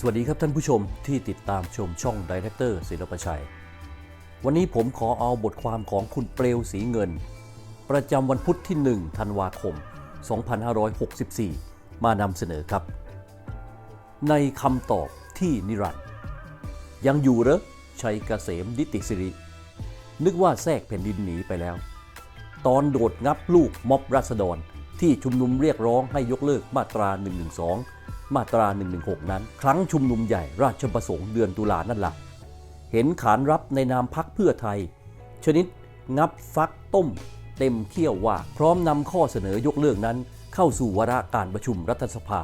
สวัสดีครับท่านผู้ชมที่ติดตามชมช่องดีเรคเตอร์ศิลปชัย วันนี้ผมขอเอาบทความของคุณเปลวสีเงิน ประจำวันพุธที่ 1 ธันวาคม 2564 มานำเสนอครับ ในคำตอบที่นิรันด์ยังอยู่เหรอชัยเกษมดิติสิริ นึกว่าแทรกแผ่นดินหนีไปแล้ว ตอนโดดงับลูกม็อบราษฎรที่ชุมนุมเรียกร้องให้ยกเลิกมาตรา 112 มาตรา 116 นั้น ครั้งชุมนุมใหญ่ราชประสงค์เดือนตุลานั่นละ่ะ เห็นขานรับในนามพักเพื่อไทย ชนิดงับฟักต้ม เต็มเขี้ยวว่าพร้อมนำข้อเสนอยกเลิกนั้น เข้าสู่วาระการประชุมรัฐสภา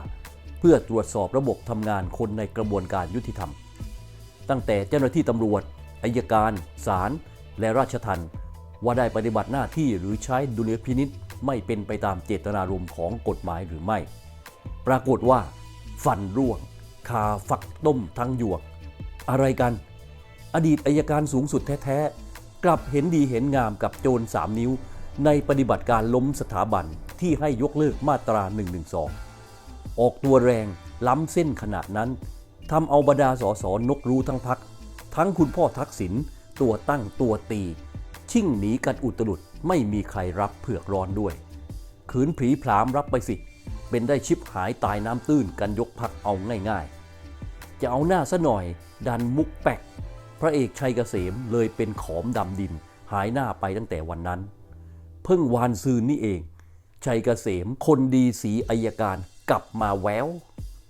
เพื่อตรวจสอบระบบทำงานคนในกระบวนการยุติธรรม ตั้งแต่เจ้าหน้าที่ตำรวจอายการศาลและราชทัณฑ์ว่าได้ปฏิบัติหน้าที่หรือใช้ดุลยพินิษไม่เป็นไปตามเจตนารมณ์ของกฎหมายหรือไม่ ปรากฏว่า ฟันร่วงคาฝักต้มทั้งหยวก อะไรกัน อดีตอายการสูงสุดแท้ๆ กลับเห็นดีเห็นงามกับโจรสามนิ้ว ในปฏิบัติการล้มสถาบันที่ให้ยกเลิกมาตรา 112 ออกตัวแรงล้ำเส้นขนาดนั้นทำเอาบรรดาสอสอนกรู้ทั้งพัก ทั้งคุณพ่อทักษิณตัวตั้งตัวตี ชิ่งหนีกันอุตรุดไม่มีใครรับเผือกร้อนด้วย ขืนผีผลามรับไปสิ เป็นได้ชิบหายตายน้ำตื้นกันยกพักเอาง่ายๆ จะเอาหน้าซะหน่อยดันมุกแปก พระเอกชัยเกษมเลยเป็นขอมดำดิน หายหน้าไปตั้งแต่วันนั้น เพิ่งวานซืนนี่เอง ชัยเกษมคนดีสีอายการกลับมาแวว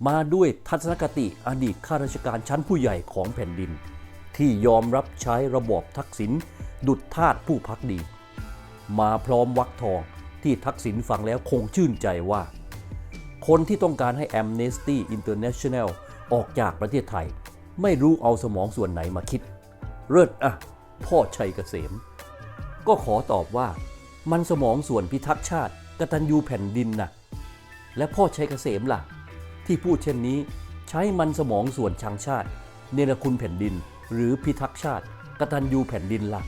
มาด้วยทัศนคติอดีตข้าราชการชั้นผู้ใหญ่ของแผ่นดิน ที่ยอมรับใช้ระบอบทักษิณดุดทาสผู้พักดี มาพร้อมวักทองที่ทักษิณฟังแล้วคงชื่นใจว่า คนที่ต้องการให้ Amnesty International ออกจากประเทศไทย ไม่รู้เอาสมองส่วนไหนมาคิด เลิศอะพ่อชัยเกษม ก็ขอตอบว่า มันสมองส่วนพิทักษ์ชาติกตัญญูแผ่นดินน่ะและพ่อชัยเกษมล่ะ ที่พูดเช่นนี้ใช้มันสมองส่วนชังชาติ เนรคุณแผ่นดิน หรือพิทักษ์ชาติกตัญญูแผ่นดินล่ะ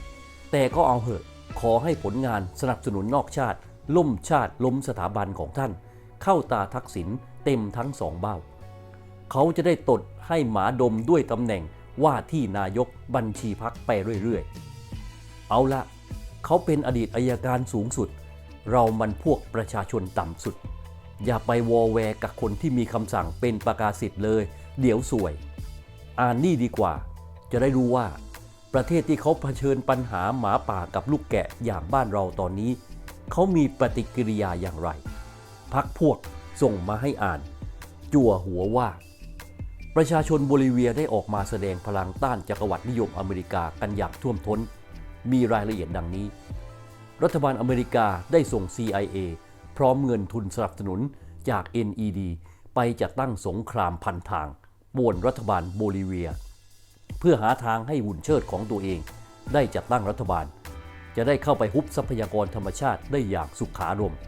แต่ก็เอาเหอะขอให้ผลงานสนับสนุนนอกชาติ ล่มชาติล้มสถาบันของท่าน เข้าตาทักษิณเต็มทั้งสองเบ้า เขาจะได้ตดให้หมาดมด้วยตำแหน่งว่าที่นายกบัญชีพักไปเรื่อยๆ เอาละเขาเป็นอดีตอายการสูงสุด เรามันพวกประชาชนต่ำสุด อย่าไปวอแวร์กับคนที่มีคำสั่งเป็นประกาศสิทธิ์เลย เดี๋ยวสวย อ่านนี่ดีกว่า จะได้รู้ว่าประเทศที่เขาเผชิญปัญหาหมาป่ากับลูกแกะอย่างบ้านเราตอนนี้ เขามีปฏิกิริยาอย่างไร พักพวกส่งมาให้อ่าน จั่วหัวว่า ประชาชนโบลิเวียได้ออกมาแสดงพลังต้านจักรวรรดินิยมอเมริกากันอย่างท่วมท้น มีรายละเอียดดังนี้ รัฐบาลอเมริกาได้ส่ง CIA พร้อมเงินทุนสนับสนุนจาก NED ไปจัดตั้งสงครามพันทางป่วนรัฐบาลโบลิเวีย เพื่อหาทางให้หุ่นเชิดของตัวเอง ได้จัดตั้งรัฐบาล จะได้เข้าไปฮุบทรัพยากรธรรมชาติได้อย่างสุขารมณ์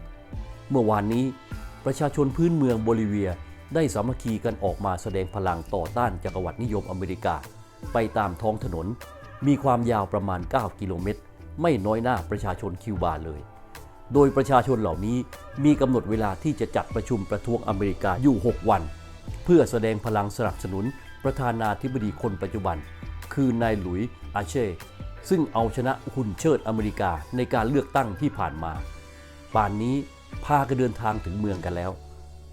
เมื่อวานนี้ ประชาชนพื้นเมืองโบลิเวียได้สามัคคีกันออกมาแสดงพลังต่อต้านจักรวรรดินิยมอเมริกา ไปตามท้องถนน มีความยาวประมาณ 9 กิโลเมตร ไม่น้อยหน้าประชาชนคิวบาเลย โดยประชาชนเหล่านี้มีกำหนดเวลาที่จะจัดประชุมประท้วงอเมริกาอยู่ 6 วัน เพื่อแสดงพลังสนับสนุนประธานาธิบดีคนปัจจุบัน คือนายหลุยส์อาเช่ซึ่งเอาชนะหุ่นเชิดอเมริกาในการเลือกตั้งที่ผ่านมา ป่านนี้ พากันเดินทางถึงเมืองกันแล้ว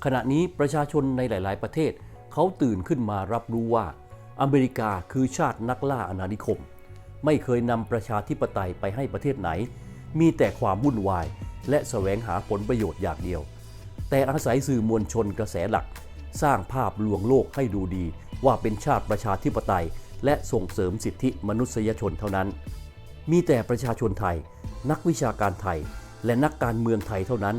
ขณะนี้ประชาชนในหลาย ๆ ประเทศ เขาตื่นขึ้นมารับรู้ว่า อเมริกาคือชาตินักล่าอาณานิคม ไม่เคยนำประชาธิปไตยไปให้ประเทศไหน มีแต่ความวุ่นวาย และแสวงหาผลประโยชน์อย่างเดียว แต่อาศัยสื่อมวลชนกระแสหลัก สร้างภาพลวงโลกให้ดูดี ว่าเป็นชาติประชาธิปไตย และส่งเสริมสิทธิมนุษยชนเท่านั้น มีแต่ประชาชนไทย นักวิชาการไทย และนักการเมืองไทยเท่านั้น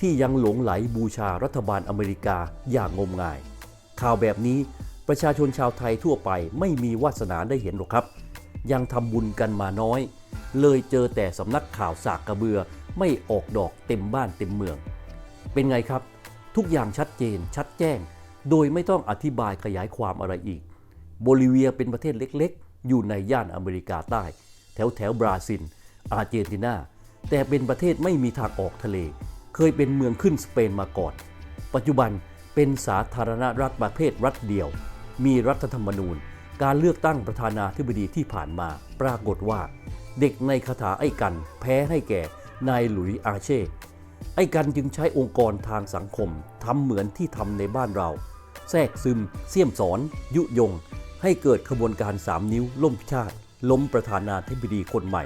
ที่ยังหลงไหลบูชารัฐบาลอเมริกาอย่างงมงาย ข่าวแบบนี้ประชาชนชาวไทยทั่วไปไม่มีวาสนาได้เห็นหรอกครับ ยังทำบุญกันมาน้อย เลยเจอแต่สำนักข่าวสากกระเบือไม่ออกดอกเต็มบ้านเต็มเมือง เป็นไงครับ ทุกอย่างชัดเจนชัดแจ้ง โดยไม่ต้องอธิบายขยายความอะไรอีก โบลิเวียเป็นประเทศเล็กๆ อยู่ในย่านอเมริกาใต้ แถวแถวบราซิล อาร์เจนตินา แต่เป็นประเทศไม่มีทางออกทะเล เคยเป็นเมืองขึ้นสเปนมาก่อน ปัจจุบันเป็นสาธารณรัฐประเภทรัฐเดียว มีรัฐธรรมนูญ การเลือกตั้งประธานาธิบดีที่ผ่านมา ปรากฏว่า เด็กในคาถาไอ้กันแพ้ให้แก่นายหลุยส์อาเช่ ไอ้กันจึงใช้องค์กรทางสังคมทำเหมือนที่ทำในบ้านเรา แทรกซึม เสี่ยมสอน ยุยง ให้เกิดขบวนการสามนิ้วล่มชาติ ล้มประธานาธิบดีคนใหม่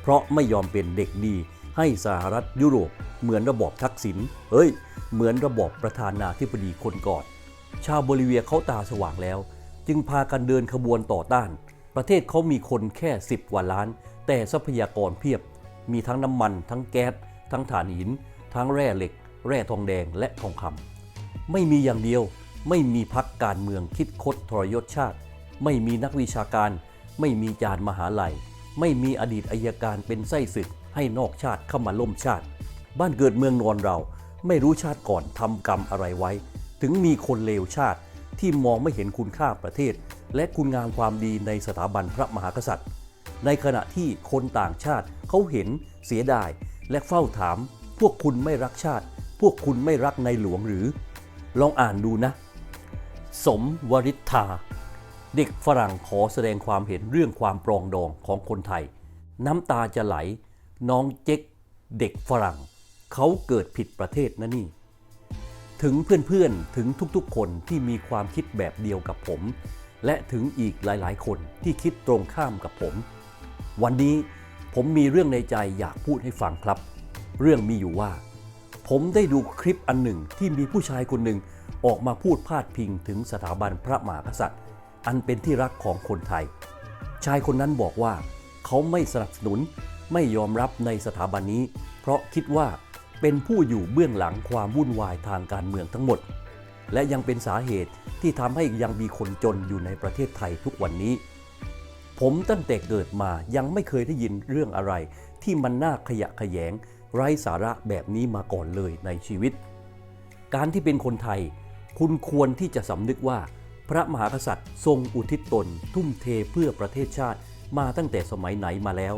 เพราะไม่ยอมเป็นเด็กดีให้สหรัฐยุโรป เหมือนระบอบทักษิณเฮ้ย เหมือนระบอบประธานาธิบดีคนก่อน ชาวโบลิเวียเขาตาสว่างแล้ว จึงพากันเดินขบวนต่อต้าน ประเทศเขามีคนแค่ 10 กว่าล้าน แต่ทรัพยากรเพียบ มีทั้งน้ำมัน ทั้งแก๊ส ทั้งถ่านหิน ทั้งแร่เหล็ก แร่ทองแดงและทองคำไม่มีอย่างเดียว ไม่มีพักการเมืองคิดคดทรยศชาติ ไม่มีนักวิชาการ ไม่มีจารย์มหาลัย ไม่มีอดีตอายการเป็นไส้ศึกให้นอกชาติเข้ามาล่มชาติ บ้านเกิดเมืองนอนเราไม่รู้ชาติก่อนทำกรรมอะไรไว้ ถึงมีคนเลวชาติที่มองไม่เห็นคุณค่าประเทศ และคุณงามความดีในสถาบันพระมหากษัตริย์ ในขณะที่คนต่างชาติเขาเห็นเสียดาย และเฝ้าถาม พวกคุณไม่รักชาติ พวกคุณไม่รักในหลวงหรือ ลองอ่านดูนะ สมวริษฐา เด็กฝรั่งขอแสดงความเห็นเรื่องความปรองดองของคนไทย น้ำตาจะไหล น้องเจ๊กเด็กฝรั่ง เขาเกิดผิดประเทศนะนี่ ถึงเพื่อนๆ ถึงทุกๆ คนที่มีความคิดแบบเดียวกับผม และถึงอีกหลายๆ คนที่คิดตรงข้ามกับผม วันนี้ผมมีเรื่องในใจอยากพูดให้ฟังครับ เรื่องมีอยู่ว่า ผมได้ดูคลิปอันหนึ่งที่มีผู้ชายคนหนึ่งออกมาพูดพาดพิงถึงสถาบันพระมหากษัตริย์ อันเป็นที่รักของคนไทย ชายคนนั้นบอกว่า เขาไม่สนับสนุนไม่ยอมรับในสถาบันนี้ เพราะคิดว่าเป็นผู้อยู่เบื้องหลังความวุ่นวายทางการเมืองทั้งหมด และยังเป็นสาเหตุที่ทำให้ยังมีคนจนอยู่ในประเทศไทยทุกวันนี้ ผมตั้งแต่เกิดมายังไม่เคยได้ยินเรื่องอะไร ที่มันน่าขยะแขยง ไร้สาระแบบนี้มาก่อนเลยในชีวิต การที่เป็นคนไทย คุณควรที่จะสำนึกว่า พระมหากษัตริย์ ทรงอุทิศตน ทุ่มเทเพื่อประเทศชาติมาตั้งแต่สมัยไหนมาแล้ว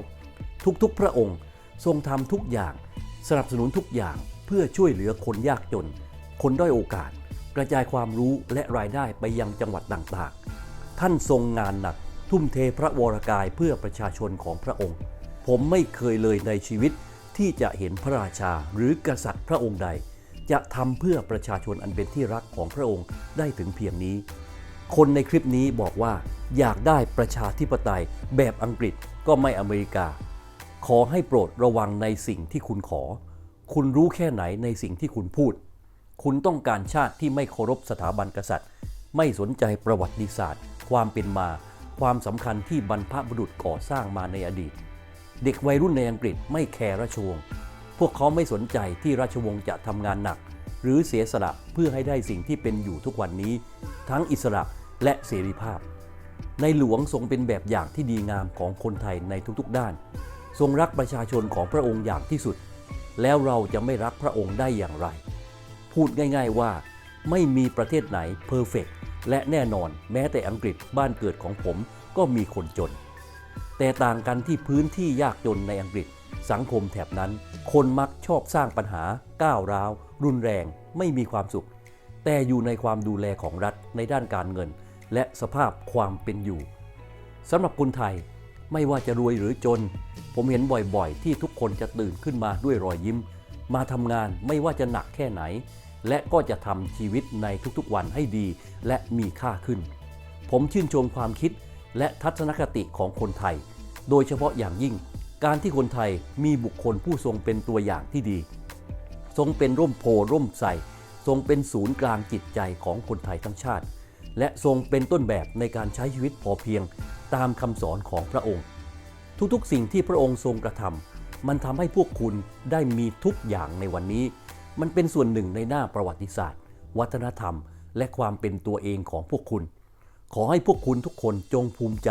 ทุกๆพระองค์ทรงทำทุกอย่าง สนับสนุนทุกอย่างเพื่อช่วยเหลือคนยากจน คนด้อยโอกาส กระจายความรู้และรายได้ไปยังจังหวัดต่างๆ ท่านทรงงานหนัก ทุ่มเทพระวรกายเพื่อประชาชนของพระองค์ ผมไม่เคยเลยในชีวิตที่จะเห็นพระราชาหรือกษัตริย์พระองค์ใด จะทำเพื่อประชาชนอันเป็นที่รักของพระองค์ได้ถึงเพียงนี้ คนในคลิปนี้บอกว่าอยากได้ประชาธิปไตยแบบอังกฤษก็ไม่อเมริกา ขอให้โปรดระวังในสิ่งที่คุณขอ คุณรู้แค่ไหนในสิ่งที่คุณพูด คุณต้องการชาติที่ไม่เคารพสถาบันกษัตริย์ ไม่สนใจประวัติศาสตร์ ความเป็นมา ความสำคัญที่บรรพบุรุษก่อสร้างมาในอดีต เด็กวัยรุ่นในอังกฤษไม่แคร์ราชวงศ์พวกเขาไม่สนใจที่ราชวงศ์จะทำงานหนัก หรือเสียสละเพื่อให้ได้สิ่งที่เป็นอยู่ทุกวันนี้ ทั้งอิสระและเสรีภาพ ในหลวงทรงเป็นแบบอย่างที่ดีงามของคนไทยในทุกๆด้าน ทรงรักประชาชนของพระองค์อย่างที่สุด แล้วเราจะไม่รักพระองค์ได้อย่างไร พูดง่าย ๆว่า ไม่มีประเทศไหนเพอร์เฟกและแน่นอนแม้แต่อังกฤษบ้านเกิดของผมก็มีคนจน แต่ต่างกันที่พื้นที่ยากจนในอังกฤษ สังคมแถบนั้น คนมักชอบสร้างปัญหา ก้าวร้าว รุนแรง ไม่มีความสุข แต่อยู่ในความดูแลของรัฐในด้านการเงิน และสภาพความเป็นอยู่สำหรับคนไทยไม่ว่าจะรวยหรือจน ผมเห็นบ่อยๆ ที่ทุกคนจะตื่นขึ้นมาด้วยรอยยิ้ม มาทำงานไม่ว่าจะหนักแค่ไหน และก็จะทำชีวิตในทุกๆวันให้ดีและมีค่าขึ้น ผมชื่นชมความคิดและทัศนคติของคนไทย โดยเฉพาะอย่างยิ่ง การที่คนไทยมีบุคคลผู้ทรงเป็นตัวอย่างที่ดี ทรงเป็นร่มโพร่มใสทรงเป็นศูนย์กลางจิตใจของคนไทยทั้งชาติ และทรงเป็นต้นแบบในการใช้ชีวิตพอเพียงตามคำสอนของพระองค์ ทุกๆสิ่งที่พระองค์ทรงกระทำมันทำให้พวกคุณได้มีทุกอย่างในวันนี้ มันเป็นส่วนหนึ่งในหน้าประวัติศาสตร์ วัฒนธรรม และความเป็นตัวเองของพวกคุณ ขอให้พวกคุณทุกคนจงภูมิใจ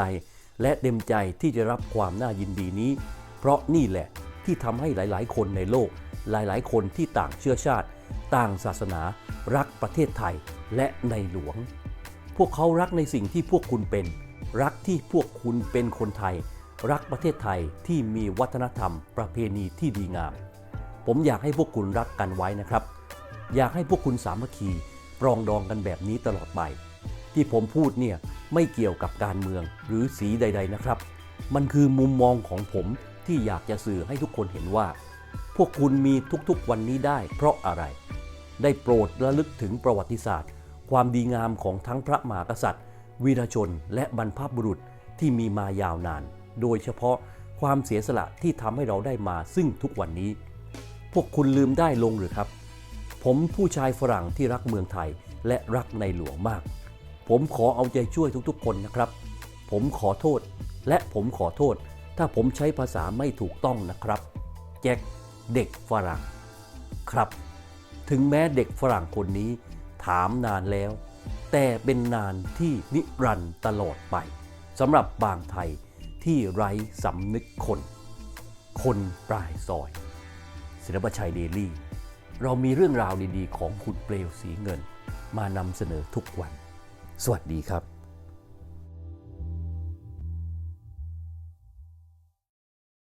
และเต็มใจที่จะรับความน่ายินดีนี้ เพราะนี่แหละที่ทำให้หลาย ๆ คนในโลก หลาย ๆ คนที่ต่างเชื้อชาติ ต่างศาสนา รักประเทศไทยและในหลวง พวกเขารักในสิ่งที่พวกคุณเป็น รักที่พวกคุณเป็นคนไทย รักประเทศไทยที่มีวัฒนธรรม ประเพณีที่ดีงาม ผมอยากให้พวกคุณรักกันไว้นะครับ อยากให้พวกคุณสามัคคีปรองดองกันแบบนี้ตลอดไป ที่ผมพูดเนี่ยไม่เกี่ยวกับการเมืองหรือสีใด ๆ นะครับ มันคือมุมมองของผม ที่อยากจะสื่อให้ทุกคนเห็นว่า พวกคุณมีทุกๆวันนี้ได้เพราะอะไร ได้โปรดระลึกถึงประวัติศาสตร์ ความดีงามของทั้งพระมหากษัตริย์ วีรชนและบรรพบุรุษที่มีมายาวนาน โดยเฉพาะความเสียสละที่ทำให้เราได้มาซึ่งทุกวันนี้ พวกคุณลืมได้ลงหรือครับ ผมผู้ชายฝรั่งที่รักเมืองไทยและรักในหลวงมาก ผมขอเอาใจช่วยทุกๆ คนนะครับ ผมขอโทษและผมขอโทษ ถ้าผมใช้ภาษาไม่ถูกต้องนะครับ แจ็คเด็กฝรั่ง ครับ ถึงแม้เด็กฝรั่งคนนี้ถามนานแล้ว แต่เป็นนานที่นิรันต์ตลอดไปสำหรับบางไทยที่ไร้สำนึกคน คนปลายซอย ศิลปชัยเดลี่ เรามีเรื่องราวดีๆ ของคุณเปลวสีเงิน มานำเสนอทุกวัน สวัสดีครับ